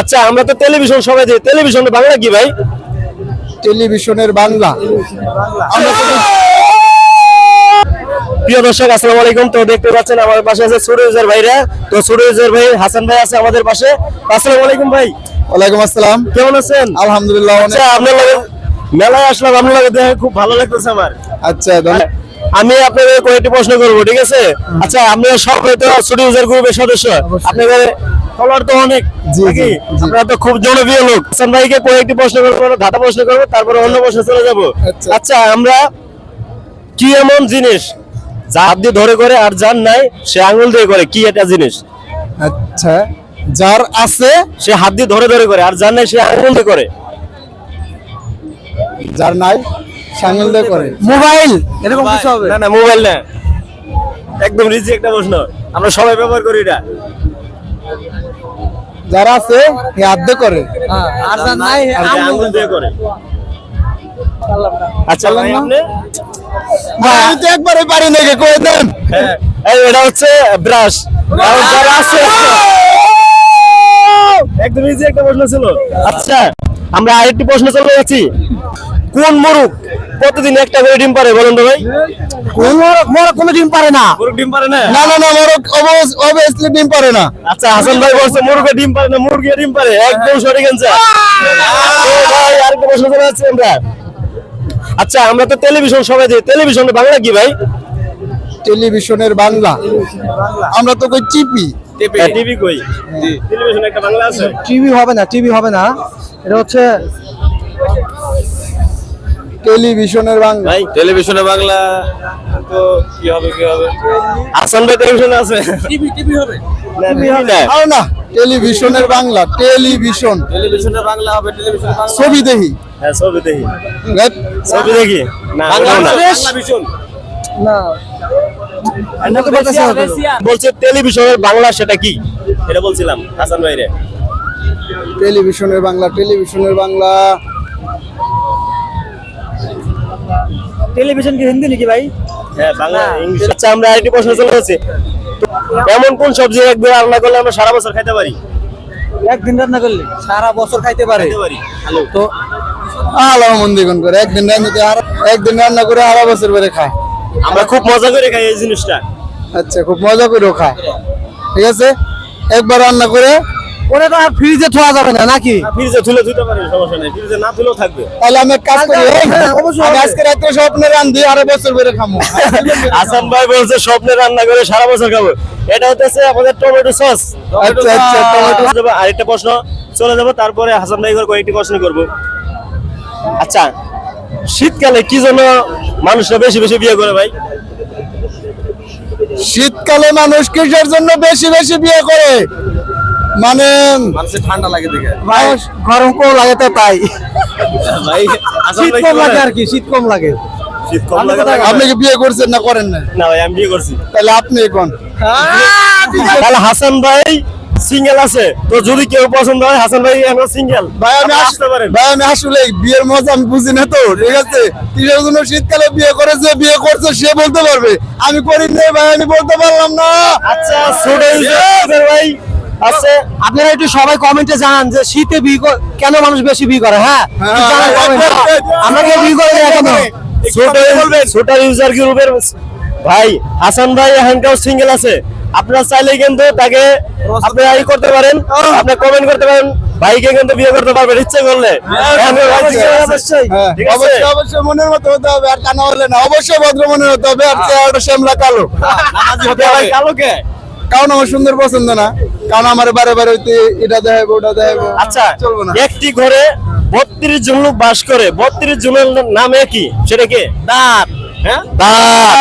আচ্ছা আমরা তো টেলিভিশন সবাই দিই টেলিভিশন বাংলা কি ভাই? টেলিভিশনের বাংলা। প্রিয় দর্শক আসসালামু আলাইকুম। তো দেখতে পাচ্ছেন আমাদের পাশে আছে সুরজের ভাইরা। তো সুরজের ভাই হাসান ভাই আছে আমাদের পাশে। আসসালামু আলাইকুম ভাই। ওয়ালাইকুম আসসালাম। কেমন আছেন? আলহামদুলিল্লাহ আচ্ছা আপনার লগে মেলায় আসলাম। আপনার লগে দেখে খুব ভালো লাগতেছে আমার। আচ্ছা ধন্যবাদ। আমি আপনাদের কয়েকটি প্রশ্ন করব ঠিক আছে? আচ্ছা আপনারা সব হয়তো সুরজের গ্রুপের সদস্য। আপনাদের ফলোয়ার তো অনেক জি। আপনারা তো খুব জনপ্রিয় লোক। হাসান ভাইকে কয়েকটি প্রশ্ন করব ধাতা প্রশ্ন করব তারপরে অন্য প্রশ্ন চলে যাব। আচ্ছা। আচ্ছা আমরা কি এমন জিনিস যা হাত দিয়ে ধরে করে আর যার নাই সে আঙুল দিয়ে করে? কি এটা জিনিস? আচ্ছা যার আছে সে হাত দিয়ে ধরে ধরে করে আর যার নাই সে আঙুল দিয়ে করে? যার নাই সাঙ্গল দিয়ে করে। মোবাইল এরকম কিছু হবে? না না মোবাইল না। একদম রিজি একটা প্রশ্ন। আমরা সবাই ব্যবহার করি এটা। যার আছে সে করে। হ্যাঁ, আর যার নাই আর দিয়ে করে। আচ্ছা আমি তো একবারে পারি নাকি কয়ে দেন? হ্যাঁ, এটা হচ্ছে ব্রাশ। যারা আছে একদম ইজি একটা প্রশ্ন ছিল। আচ্ছা আমরা আরেকটি প্রশ্ন চলে যাচ্ছি। কোন মুরুখ প্রতিদিন একটা করে ডিম পারে বলুন তো ভাই? মোর কোনো ডিম পারে না। মুরুখ ডিম পারে না? না না না মোরক অবভিয়াসলি ডিম পারে না। আচ্ছা হাসান ভাই বলছে মুরগে ডিম পারে না মুরগি ডিম পারে। একদম সঠিক অ্যান্সার ভাই আরেকটা প্রশ্ন চলে যাচ্ছে আমরা? আচ্ছা আমরা তো টেলিভিশন সবাই দিই টেলিভিশন বাংলা কি ভাই? টেলিভিশনের বাংলা। আমরা তো কই চিপি টিভি। কই? টেলিভিশন একটা বাংলা আছে? টিভি হবে না টিভি হবে না। এটা হচ্ছে টেলিভিশনের বাংলা। ভাই টেলিভিশনে বাংলা তো কি হবে কি হবে? ভাই টেলিভিশন আছে? টিভি টিভি হবে। না না। টেলিভিশনের বাংলা টেলিভিশন। টেলিভিশনে বাংলা হবে টেলিভিশনে বাংলা? ছবি দেখি। হ্যাঁ ছবি দেখি। ছবি দেখি? না বাংলা না। বলতেছি বলছে টেলিভিশনের বাংলা সেটা কি? এটা বলছিলাম হাসান ভাই রে টেলিভিশনের বাংলা টেলিভিশনের বাংলা। টেলিভিশন কি হিন্দি নাকি ভাই? হ্যাঁ বাংলা ইংলিশ। আচ্ছা আমরা আরেকটি প্রশ্ন চলে যাচ্ছে। এমন কোন সবজি একবার রান্না করলে আমরা সারা বছর খাইতে পারি? একদিন রান্না করলে সারা বছর খাইতে পারে। তো আলো মন্দির করে? একদিন রান্না করে আর একদিন রান্না করে আড়া বছর ধরে খায়। আমরা খুব মজা করে খাই এই জিনিসটা। আচ্ছা খুব মজা করেও খায়। ঠিক আছে? একবার রান্না করে ওটা তো আর ফ্রিজে থোয়া যাবে না নাকি? ফ্রিজে তুলে ধুতে পারি সমস্যা নেই। ফ্রিজে না তুলেও থাকবে। তাহলে আমি এক কাজ করি হ্যাঁ, অবশ্যই আমি আজকে রাত্রে স্বপ্নে রান্ধি আড়া বছর ধরে খামো। হাসান ভাই বলছে স্বপ্নে রান্না করে সারা বছর খাব। এটা হচ্ছে আমাদের টমেটো সস আচ্ছা আচ্ছা টমেটো যাব আরেকটা প্রশ্ন। চলে যাব তারপরে হাসান ভাই করে কয়েকটি প্রশ্ন করব। আচ্ছা শীতকালে কি জন্য মানুষরা বেশি বেশি বিয়ে করে ভাই? শীতকালে মানুষ কিসের জন্য বেশি বেশি বিয়ে করে? মানে মানুষের ঠান্ডা লাগে দেখে। ভাই গরম কম লাগে তো তাই। ভাই শীত কম লাগে আর কি শীত কম লাগে। না? আপনি কি বিয়ে করছেন না করেন না? না ভাই আমি বিয়ে করছি। তাহলে আপনি কোন? তাহলে হাসান ভাই সিঙ্গেল আছে তো যদি কেউ পছন্দ হয় হাসান ভাই এখন সিঙ্গেল ভাই আমি আসতে পারেন। ভাই আমি আসলে বিয়ের মজা আমি বুঝি না তো ঠিক আছে? কিসের জন্য শীতকালে বিয়ে করেছে বিয়ে করছে সে বলতে পারবে। আমি করি নাই ভাই আমি বলতে পারলাম না। আচ্ছা ছোট ভাই। আছে। আপনারা একটু সবাই কমেন্টে জানান যে শীতে বিয়ে কেন মানুষ বেশি বিয়ে করে হ্যাঁ? হ্যাঁ, হ্যাঁ, comment এ। হ্যাঁ, হ্যাঁ, আমরা কেউ বিয়ে করে ছোট ইউজার গ্রুপের ভাই হাসান ভাই সিঙ্গেল আছে। আপনারা চাইলে কিন্তু তাকে আপনি ই করতে পারেন আপনি কমেন্ট করতে পারেন। ভাইকে কিন্তু বিয়ে করতে পারবেন ইচ্ছে করলে। অবশ্যই। হ্যাঁ, ঠিক আছে? অবশ্যই অবশ্যই মনের মতো হতে হবে আর কানা হলে না। অবশ্যই ভদ্র মনের হতে হবে আর চেহারাটা শ্যামলা কালো। নামাজি কালো কে? কারণ আমার সুন্দর পছন্দ না। কারণ আমার বারে বারে এটা দেখাবো ওটা দেখাবো আচ্ছা চলবো না। একটি ঘরে বত্রিশ জন লোক বাস করে বত্রিশ জনের নামে কি সেটা কি? দাঁত। হ্যাঁ? দাঁত।